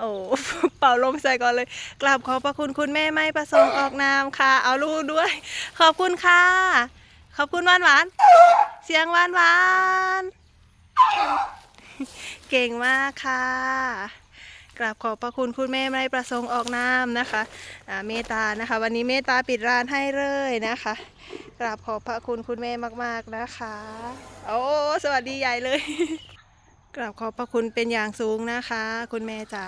โอ้เป่าลมใส่ก่อนเลย กราบขอบพระคุณคุณแม่ไม่ประสงค์ออกนามค่ะ เอาลูกด้วย ขอบคุณค่ะ ขอบคุณหวานหวานเสียงหวานหวานเก่งมากค่ะกราบขอบพระคุณคุณแม่ไม่ประสงค์ออกนามนะคะเมตตานะคะ วันนี้เมตตาปิดร้านให้เลยนะคะ กราบขอบพระคุณคุณแม่มาก ๆนะคะ โอ้สวัสดีใหญ่เลย กราบขอบพระคุณเป็นอย่างสูงนะคะ คุณแม่จ๋า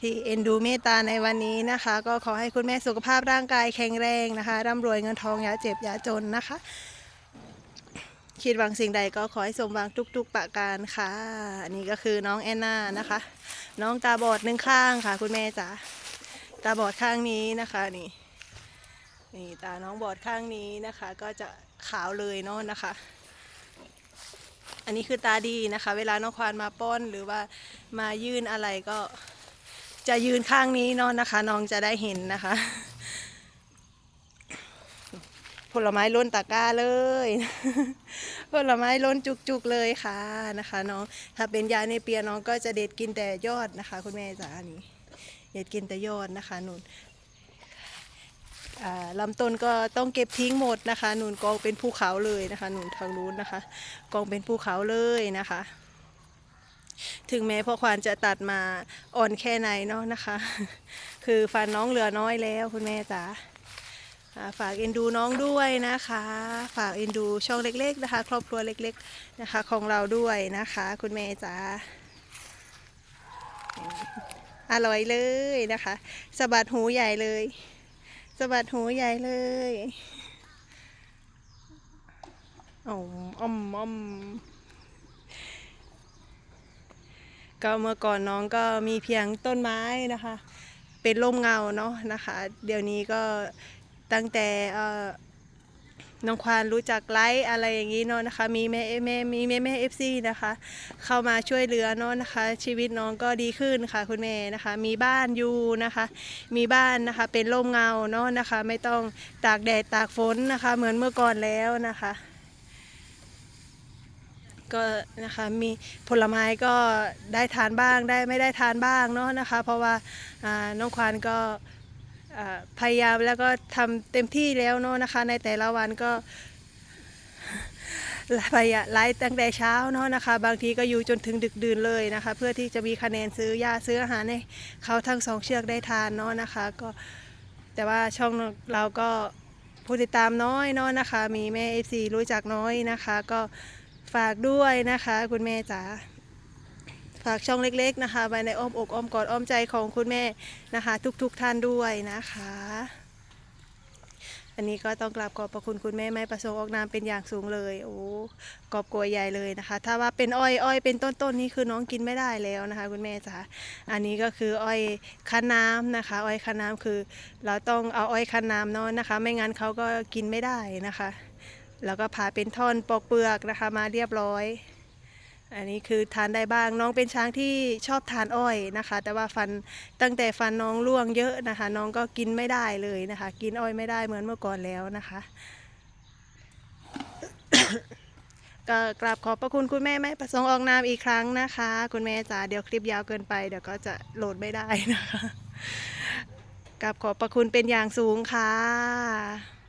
ที่เอ็นดูเมตตาในวันนี้นะคะ ก็ขอให้คุณแม่สุขภาพร่างกายแข็งแรงนะคะร่ำรวยเงินทองอย่าเจ็บอย่าจนนะคะ คิดหวังสิ่งใดก็ขอให้สมหวังทุก ๆ ประการค่ะอันนี้ก็คือน้องแอนนานะคะ น้องตาบอดหนึ่งข้างค่ะ คุณแม่จ๋าตาบอดข้างนี้นะคะนี่นี่ตาน้องบอดข้างนี้นะคะ ก็จะขาวเลยเนาะนะคะ อันนี้คือตาดีนะคะ เวลาน้องควานมาป้อนหรือว่ามายื่นอะไรก็จะยืนข้างนี้เนาะนะคะ น้องจะได้เห็นนะคะ ผลไม้ล้นตะกร้าเลย ผลไม้ล้นจุกๆเลยค่ะนะคะ น้องถ้าเป็นยาในเปียน้องก็จะเด็ดกินแต่ยอดนะคะ คุณแม่จ๋าอันนี้เด็ดกินแต่ยอดนะคะนุ่น ลำต้นก็ต้องเก็บทิ้งหมดนะคะหนุนกองเป็นภูเขาเลยนะคะหนุนทางนู้นนะคะ กองเป็นภูเขาเลยนะคะ ถึงแม้พ่อควานจะตัดมาอ่อนแค่ไหนเนาะนะคะ คือฟันน้องเหลือน้อยแล้วคุณแม่จ๋าอ่าฝากเอ็นดูน้องด้วยนะคะ ฝากเอ็นดูช่องเล็ก ๆ นะคะ ครอบครัวเล็ก ๆนะคะ ของเราด้วยนะคะ คุณแม่จ๋าอร่อยเลยนะคะสะบัดหูใหญ่เลย สะบัดหูใหญ่เลยอมอมอมก็เมื่อก่อนน้องก็มีเพียงต้นไม้นะคะ เป็นร่มเงาเนาะนะคะ เดี๋ยวนี้ก็ตั้งแต่ น้องควานรู้จักไลฟ์อะไรอย่างนี้เนาะนะคะ มีแม่แม่มีแม่แม่เอฟซีนะคะ เข้ามาช่วยเหลือเนาะนะคะ ชีวิตน้องก็ดีขึ้นค่ะคุณแม่นะคะ มีบ้านอยู่นะคะ มีบ้านนะคะเป็นร่มเงาเนาะนะคะ ไม่ต้องตากแดดตากฝนนะคะ เหมือนเมื่อก่อนแล้วนะคะ ก็นะคะมีผลไม้ก็ได้ทานบ้างได้ไม่ได้ทานบ้างเนาะนะคะ เพราะว่าน้องควานก็ พยายามแล้วก็ทำเต็มที่แล้วเนาะนะคะ ในแต่ละวันก็พยายามไลฟ์ตั้งแต่เช้าเนาะนะคะ บางทีก็อยู่จนถึงดึกดื่นเลยนะคะ เพื่อที่จะมีคะแนนซื้อยาซื้ออาหารให้เขาทั้งสองเชือกได้ทานเนาะนะคะ ก็แต่ว่าช่องเราก็ผู้ติดตามน้อยเนาะนะคะ มีแม่เอฟซีรู้จักน้อยนะคะ ก็ฝากด้วยนะคะ คุณแม่จ๋า ฝากช่องเล็กๆนะคะไว้ในอ้อมอกอ้อมกอดอ้อมใจของคุณแม่นะคะ ทุกๆท่านด้วยนะคะ อันนี้ก็ต้องกราบขอบพระคุณคุณแม่ไม่ประสงค์ออกนามเป็นอย่างสูงเลยโอ้กอบกลัวใหญ่เลยนะคะ ถ้าว่าเป็นอ้อยอ้อยเป็นต้นๆนี่คือน้องกินไม่ได้แล้วนะคะ คุณแม่จ๋าอันนี้ก็คืออ้อยคั้นน้ำนะคะ อ้อยคั้นน้ำคือ เราต้องเอาอ้อยคั้นน้ำเนาะนะคะ ไม่งั้นเขาก็กินไม่ได้นะคะ แล้วก็ผ่าเป็นท่อนปอกเปลือกนะคะมาเรียบร้อย อันนี้คือทานได้บ้างน้องเป็นช้างที่ชอบทานอ้อยนะคะ แต่ว่าฟันตั้งแต่ฟันน้องร่วงเยอะนะคะ น้องก็กินไม่ได้เลยนะคะ กินอ้อยไม่ได้เหมือนเมื่อก่อนแล้วนะคะ ก็กราบขอบพระคุณคุณแม่ไม่ประสงค์ออกนามอีกครั้งนะคะ คุณแม่จ๋าเดี๋ยวคลิปยาวเกินไป เดี๋ยวก็จะโหลดไม่ได้นะคะกราบขอบพระคุณเป็นอย่างสูงค่ะ